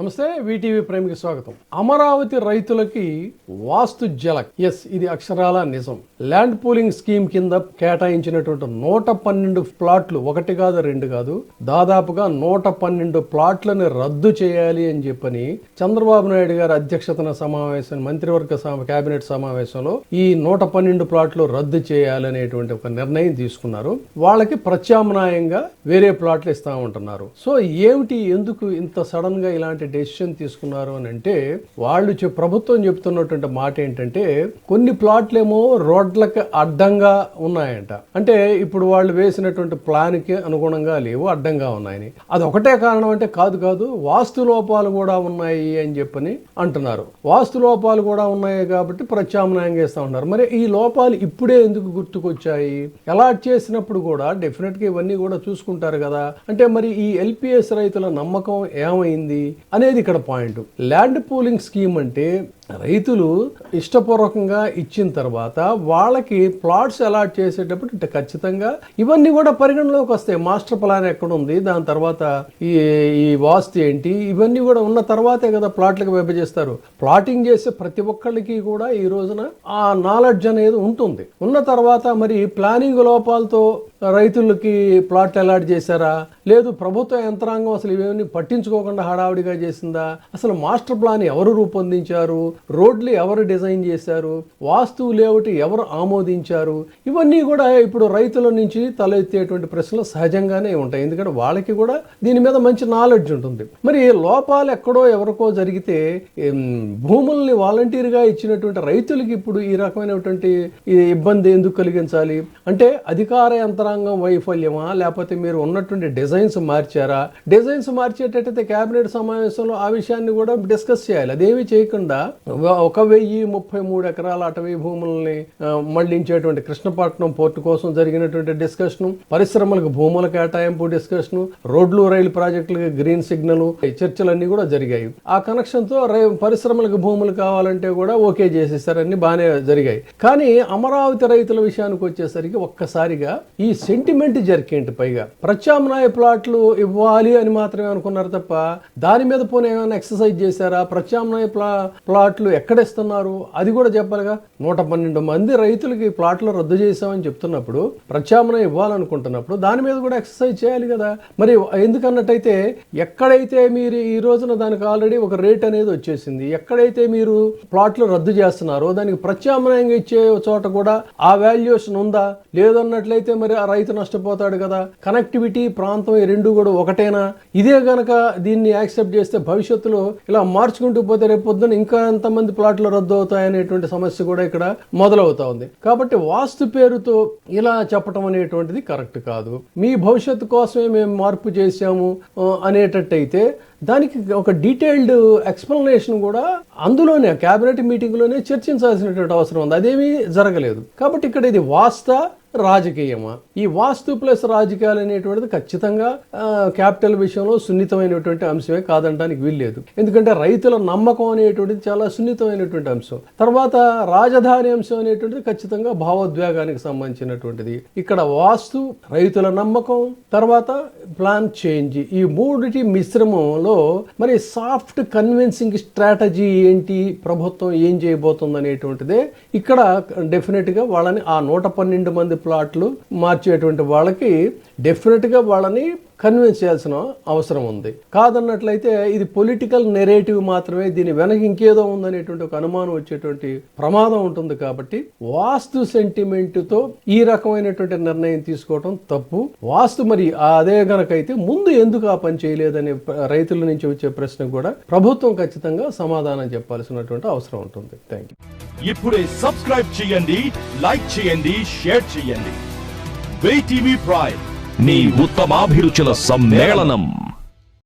నమస్తే వీటీవీ ప్రేమికి స్వాగతం. అమరావతి రైతులకి వాస్తు జలక్. ఎస్ ఇది అక్షరాల నిజం. ల్యాండ్ పూలింగ్ స్కీమ్ కింద కేటాయించినటువంటి నూట పన్నెండు ప్లాట్లు ఒకటి కాదు రెండు కాదు దాదాపుగా నూట పన్నెండు ప్లాట్లను రద్దు చేయాలి అని చెప్పని చంద్రబాబు నాయుడు గారి అధ్యక్షతన సమావేశం మంత్రివర్గ కేబినెట్ సమావేశంలో ఈ నూట పన్నెండు ప్లాట్లు రద్దు చేయాలనేటువంటి ఒక నిర్ణయం తీసుకున్నారు. వాళ్ళకి ప్రత్యామ్నాయంగా వేరే ప్లాట్లు ఇస్తా ఉంటున్నారు సో ఏమిటి ఎందుకు ఇంత సడన్గా ఇలాంటి డెసిషన్ తీసుకున్నారు అని అంటే వాళ్ళు ప్రభుత్వం చెప్తున్నటువంటి మాట ఏంటంటే కొన్ని ప్లాట్లేమో రోడ్లకు అడ్డంగా ఉన్నాయంట. అంటే ఇప్పుడు వాళ్ళు వేసినటువంటి ప్లాన్కి అనుగుణంగా లేవు అడ్డంగా ఉన్నాయని. అది ఒకటే కారణం అంటే కాదు కాదు వాస్తు లోపాలు కూడా ఉన్నాయి అని చెప్పని అంటున్నారు. వాస్తు లోపాలు కూడా ఉన్నాయి కాబట్టి ప్రత్యామ్నాయంగా ఇస్తా ఉన్నారు. మరి ఈ లోపాలు ఇప్పుడే ఎందుకు గుర్తుకొచ్చాయి? అలాట్ చేసినప్పుడు కూడా డెఫినెట్గా ఇవన్నీ కూడా చూసుకుంటారు కదా. అంటే మరి ఈ ఎల్పిఎస్ రైతుల నమ్మకం ఏమైంది? అనేది ఇక్కడ పాయింట్. ల్యాండ్ పూలింగ్ స్కీమ్ అంటే రైతులు ఇష్టపూర్వకంగా ఇచ్చిన తర్వాత వాళ్ళకి ప్లాట్స్ అలాట్ చేసేటప్పుడు ఇట్ట ఖచ్చితంగా ఇవన్నీ కూడా పరిగణలోకి వస్తాయి. మాస్టర్ ప్లాన్ ఎక్కడ ఉంది దాని తర్వాత ఈ ఈ వాస్తు ఏంటి? ఇవన్నీ కూడా ఉన్న తర్వాతే కదా ప్లాట్లకు విభజిస్తారు ప్లాటింగ్ చేసే ప్రతి ఒక్కళ్ళకి కూడా ఈ రోజున ఆ నాలెడ్జ్ అనేది ఉంటుంది. ఉన్న తర్వాత మరి ప్లానింగ్ లోపాలతో రైతులకి ప్లాట్ అలాట్ చేశారా? లేదు ప్రభుత్వ యంత్రాంగం అసలు ఇవేమీ పట్టించుకోకుండా హడావిడిగా చేసిందా? అసలు మాస్టర్ ప్లాన్ ఎవరు రూపొందించారు? రోడ్లు ఎవరు డిజైన్ చేశారు? వాస్తు లేఅవుట్ ఎవరు ఆమోదించారు? ఇవన్నీ కూడా ఇప్పుడు రైతుల నుంచి తలెత్తేటువంటి ప్రశ్నలు సహజంగానే ఉంటాయి. ఎందుకంటే వాళ్ళకి కూడా దీని మీద మంచి నాలెడ్జ్ ఉంటుంది. మరి లోపాలు ఎక్కడో ఎవరికో జరిగితే భూముల్ని వాలంటీర్గా ఇచ్చినటువంటి రైతులకి ఇప్పుడు ఈ రకమైనటువంటి ఇబ్బంది ఎందుకు కలిగించాలి? అంటే అధికార యంత్రాంగం వైఫల్యమా? లేకపోతే మీరు ఉన్నటువంటి డిజైన్స్ మార్చారా? డిజైన్స్ మార్చేటట్టయితే కేబినెట్ సమావేశంలో ఆ విషయాన్ని కూడా డిస్కస్ చేయాలి. అదేమీ చేయకుండా ఒక- వెయ్యి ముప్పై మూడు ఎకరాల అటవీ భూముల్ని మళ్ళించేటువంటి కృష్ణపట్నం పోర్టు కోసం జరిగినటువంటి డిస్కషన్ పరిశ్రమలకు భూముల కేటాయింపు డిస్కషన్ రోడ్లు రైలు ప్రాజెక్టులకు గ్రీన్ సిగ్నల్ చర్చలన్నీ కూడా జరిగాయి. ఆ కనెక్షన్తో రై- పరిశ్రమలకు భూములు కావాలంటే కూడా ఓకే చేసేసారు అన్ని బాగానే జరిగాయి. కానీ అమరావతి రైతుల విషయానికి వచ్చేసరికి ఒక్కసారిగా ఈ సెంటిమెంట్ జరికేంటి పైగా? ప్రత్యామ్నాయ ప్లాట్లు ఇవ్వాలి అని మాత్రమే అనుకున్నారు తప్ప దాని మీద పోనీ ఏమైనా ఎక్సర్సైజ్ చేశారా? ప్రత్యామ్నాయ ప్లా ప్లాట్ ప్లాట్లు ఎక్కడ ఇస్తున్నారు? అది కూడా చెప్పాలిగా. నూట పన్నెండు మంది రైతులకి ప్లాట్లు రద్దు చేశామని చెప్తున్నప్పుడు ప్రత్యామ్నాయం ఇవ్వాలనుకుంటున్నప్పుడు దాని మీద కూడా ఎక్సర్సైజ్ చేయాలి కదా. మరి ఎందుకన్నట్టయితే ఎక్కడైతే మీరు ఈ రోజున దానికి ఆల్రెడీ ఒక రేట్ అనేది వచ్చేసింది ఎక్కడైతే మీరు ప్లాట్లు రద్దు చేస్తున్నారో దానికి ప్రత్యామ్నాయంగా ఇచ్చే చోట కూడా ఆ వాల్యుయేషన్ ఉందా? లేదన్నట్లయితే మరి ఆ రైతు నష్టపోతాడు కదా. కనెక్టివిటీ ప్రాంతం ఈ రెండు కూడా ఒకటేనా? ఇదే గనక దీన్ని యాక్సెప్ట్ చేస్తే భవిష్యత్తులో ఇలా మార్చుకుంటూ పోతే రేపు పొద్దున ఇంకా మంది ప్లాట్లు రద్దు అవుతాయనేటువంటి సమస్య కూడా ఇక్కడ మొదలవుతా ఉంది. కాబట్టి వాస్తు పేరుతో ఇలా చెప్పటం అనేటువంటిది కరెక్ట్ కాదు. మీ భవిష్యత్తు కోసమే మేము మార్పు చేశాము అనేటట్టయితే దానికి ఒక డీటెయిల్డ్ ఎక్స్ప్లెనేషన్ కూడా అందులోనే కేబినెట్ మీటింగ్లోనే చర్చించాల్సినటువంటి అవసరం ఉంది. అదేమీ జరగలేదు. కాబట్టి ఇక్కడ ఇది వాస్త రాజకీయమా? ఈ వాస్తు ప్లస్ రాజకీయాలు అనేటువంటిది ఖచ్చితంగా క్యాపిటల్ విషయంలో సున్నితమైనటువంటి అంశమే కాదనడానికి వీల్లేదు. ఎందుకంటే రైతుల నమ్మకం అనేటువంటిది చాలా సున్నితమైనటువంటి అంశం. తర్వాత రాజధాని అంశం అనేటువంటిది ఖచ్చితంగా భావోద్వేగానికి సంబంధించినటువంటిది. ఇక్కడ వాస్తు రైతుల నమ్మకం తర్వాత ప్లాన్ చేంజ్. ఈ మూడిటి మిశ్రమంలో మరి సాఫ్ట్ కన్విన్సింగ్ స్ట్రాటజీ ఏంటి? ప్రభుత్వం ఏం చేయబోతుంది అనేటువంటిదే ఇక్కడ డెఫినెట్గా వాళ్ళని ఆ నూట పన్నెండు మంది ప్లాట్లు మార్చేటువంటి వాళ్ళకి డెఫినెట్గా వాళ్ళని కన్విన్స్ చేయాల్సిన అవసరం ఉంది. కాదన్నట్లయితే ఇది పొలిటికల్ నెరేటివ్ మాత్రమే దీని వెనక ఇంకేదో ఉందనేటువంటి ఒక అనుమానం వచ్చేటువంటి ప్రమాదం ఉంటుంది కాబట్టి వాస్తు సెంటిమెంట్తో ఈ రకమైనటువంటి నిర్ణయం తీసుకోవడం తప్పు. వాస్తు మరి అదే గనకైతే ముందు ఎందుకు ఆ పని చేయలేదనే రైతులు రైతుల నుంచి వచ్చే ప్రశ్న కూడా ప్రభుత్వం ఖచ్చితంగా సమాధానం చెప్పాల్సినటువంటి అవసరం ఉంటుంది. థ్యాంక్ యూ ఇప్పుడే సబ్స్క్రైబ్ చేయండి లైక్ చేయండి షేర్ చేయండి. టీవీ ప్రైమ్ మీ ఉత్తమాభిరుచుల సమ్మేళనం.